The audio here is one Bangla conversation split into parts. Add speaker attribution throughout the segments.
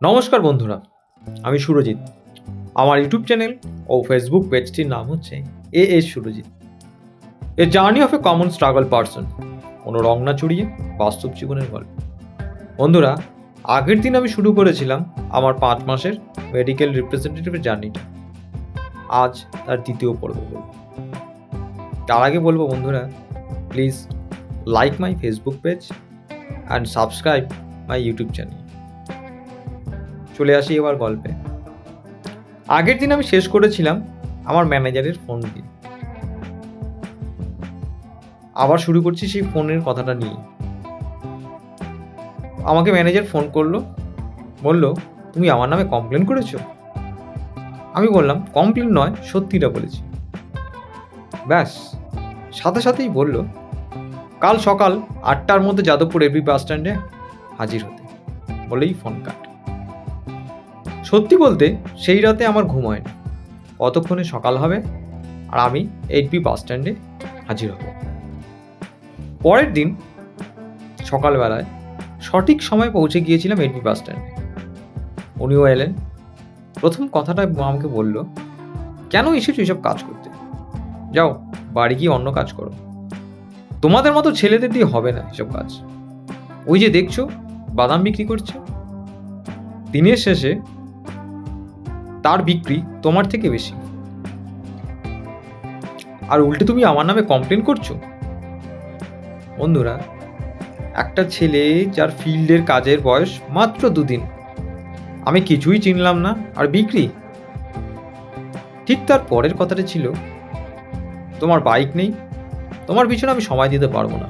Speaker 1: নমস্কার বন্ধুরা, আমি সুরজিৎ। আমার ইউটিউব চ্যানেল ও ফেসবুক পেজটির নাম হচ্ছে A S Surajit. A journey of a common struggle person, কোনো রং না চড়িয়ে বাস্তব জীবনের গল্প। বন্ধুরা, আগের দিন আমি শুরু করেছিলাম আমার পাঁচ মাসের মেডিকেল রিপ্রেজেন্টেটিভের জার্নিটা। আজ তার দ্বিতীয় পর্ব বলব তার আগে বলব বন্ধুরা please like my Facebook page and subscribe my YouTube channel চলে আসি এবার গল্পে। আগের দিন আমি শেষ করেছিলাম আমার ম্যানেজারের ফোন দিয়ে। আবার শুরু করছি সেই ফোনের কথাটা নিয়ে। আমাকে ম্যানেজার ফোন করল, বলল, তুমি আমার নামে কমপ্লেন করেছ? আমি বললাম, কমপ্লেন নয়, সত্যিটা বলেছি। ব্যাস, সাথে সাথেই বলল, কাল সকাল আটটার মধ্যে যাদবপুর এপি বাস স্ট্যান্ডে হাজির হতে। বলেই ফোন কাট সত্যি বলতে সেই রাতে আমার ঘুম হয়নি। কতক্ষণে সকাল হবে আর আমি এইট বি বাস স্ট্যান্ডে হাজির হব। পরের দিন সকালবেলায় সঠিক সময় পৌঁছে গিয়েছিলাম এইট বি বাস স্ট্যান্ডে। উনিও এলেন। প্রথম কথাটা আমাকে বলল, কেন এসেছ এসব কাজ করতে? যাও, বাড়ি গিয়ে অন্য কাজ করো। তোমাদের মতো ছেলেদের দিয়ে হবে না এসব কাজ। ওই যে দেখছ, বাদাম বিক্রি করছে। দিনের শেষে তার বিক্রি তোমার থেকে বেশি। আর উল্টে তুমি আমার নামে কমপ্লেন করছ? বন্ধুরা, একটা ছেলে যার ফিল্ডের কাজের বয়স মাত্র দুদিন। আমি কিছুই চিনলাম না। আর বিক্রি? ঠিক তার পরের কথাটা ছিল, তোমার বাইক নেই। তোমার পিছনে আমি সময় দিতে পারব না।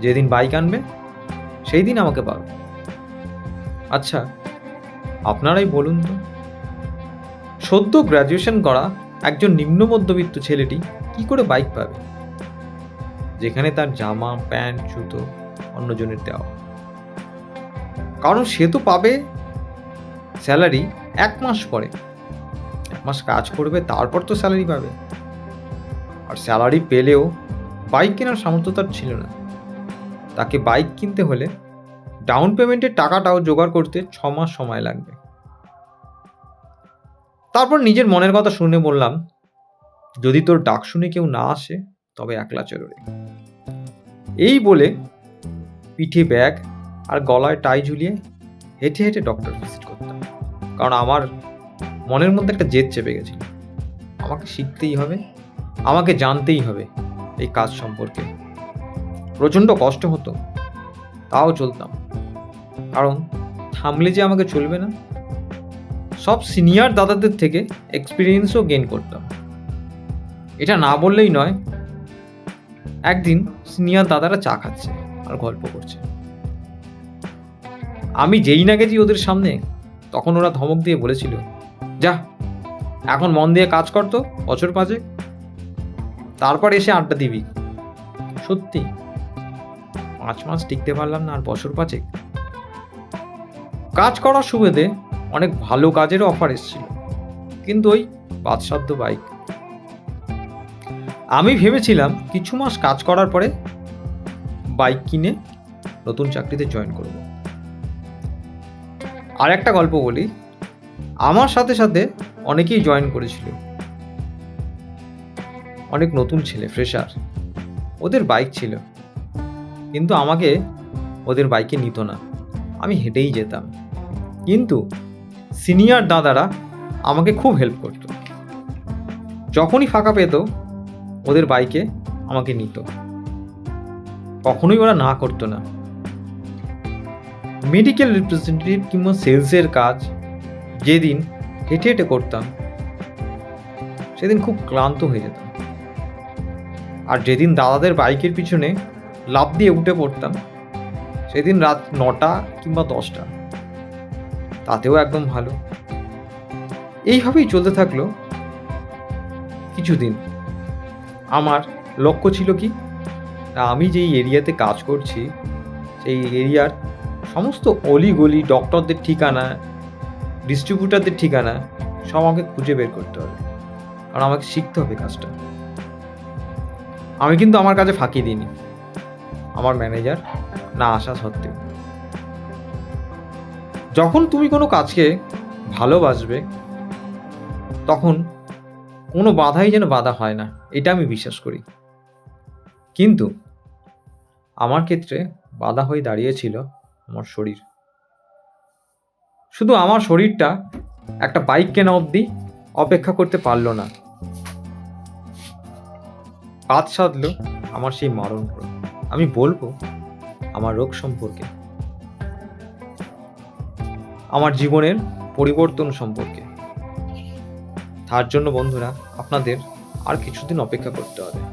Speaker 1: যেদিন বাইক আনবে সেই দিন আমাকে পাবে। আচ্ছা আপনারাই বলুন তো। সদ্য গ্র্যাজুয়েশন করা একজন নিম্ন মধ্যবিত্ত ছেলেটি কি করে বাইক পাবে? যেখানে তার জামা প্যান্ট জুতো অন্যজনের দেওয়া। কারণ সে তো পাবে স্যালারি এক মাস পরে। এক মাস কাজ করবে, তারপর তো স্যালারি পাবে। আর স্যালারি পেলেও বাইক কেনার সামর্থ্য তার ছিল না। তাকে বাইক কিনতে হলে ডাউন পেমেন্টের টাকাটাও জোগাড় করতে ছ মাস সময় লাগবে। তারপর নিজের মনের কথা শুনে বললাম, যদি তোর ডাক শুনে কেউ না আসে, তবে একলা চলরে এই বলে পিঠে ব্যাগ আর গলায় টাই ঝুলিয়ে হেঁটে হেঁটে ডক্টর ভিজিট করতাম। কারণ আমার মনের মধ্যে একটা জেদ চেপে গেছিল। আমাকে শিখতেই হবে, আমাকে জানতেই হবে এই কাজ সম্পর্কে। প্রচণ্ড কষ্ট হতো, তাও চলতাম। কারণ থামলে যে আমাকে চলবে না সব সিনিয়র দাদাদের থেকে এক্সপিরিয়েন্সও গেন করতাম। এটা না বললেই নয়, একদিন সিনিয়র দাদারা চা খাচ্ছে আর গল্প করছে। আমি যেই না গেছি ওদের সামনে, তখন ওরা ধমক দিয়ে বলেছিল, যা, এখন মন দিয়ে কাজ করতো বছর পাঁচে তারপর এসে আড্ডা দিবি। সত্যি, পাঁচ মাস টিকতে পারলাম না আর বছর পাঁচেক। কাজ করার সুবিধে অনেক ভালো কাজেরও অফার এসেছিল। কিন্তু ওই বাদশাধ্য বাইক আমি ভেবেছিলাম কিছু মাস কাজ করার পরে বাইক কিনে নতুন চাকরিতে জয়েন করব। আর একটা গল্প বলি, আমার সাথে সাথে অনেকেই জয়েন করেছিল। অনেক নতুন ছেলে ফ্রেশার ওদের বাইক ছিল। কিন্তু আমাকে ওদের বাইকে নিত না। আমি হেঁটেই যেতাম। কিন্তু সিনিয়র দাদারা আমাকে খুব হেল্প করতো। যখনই ফাঁকা পেত, ওদের বাইকে আমাকে নিত। কখনোই ওরা না করতো না। মেডিকেল রিপ্রেজেন্টেটিভ কিংবা সেলসের কাজ যেদিন হেঁটে হেঁটে করতাম, সেদিন খুব ক্লান্ত হয়ে যেতাম। আর যেদিন দাদাদের বাইকের পিছনে লাফ দিয়ে উঠে পড়তাম, সেদিন রাত নটা কিংবা দশটা। তাতেও একদম ভালো। এইভাবেই চলতে থাকল কিছুদিন। আমার লক্ষ্য ছিল কি? আমি যেই এরিয়াতে কাজ করছি, সেই এরিয়ার সমস্ত অলিগলি ডক্টরদের ঠিকানা, ডিস্ট্রিবিউটারদের ঠিকানা সব আমাকে খুঁজে বের করতে হবে। কারণ আমাকে শিখতে হবে কাজটা। আমি কিন্তু আমার কাজে ফাঁকি দিইনি। আমার ম্যানেজার না আসা সত্ত্বেও। যখন তুমি কোনো কাজকে ভালোবাসবে, তখন কোনো বাধাই যেন বাধা হয় না, এটা আমি বিশ্বাস করি। কিন্তু আমার ক্ষেত্রে বাধা হয়ে দাঁড়িয়েছিল আমার শরীর। শুধু আমার শরীরটা একটা বাইক কেনা অবধি অপেক্ষা করতে পারল না। কাজ সাধলো আমার সেই মারণ আমি বলব, আমার রোগ সম্পর্কে। আমার জীবনের পরিবর্তন সম্পর্কে। তার জন্য বন্ধুরা আপনাদের আর কিছুদিন অপেক্ষা করতে হবে।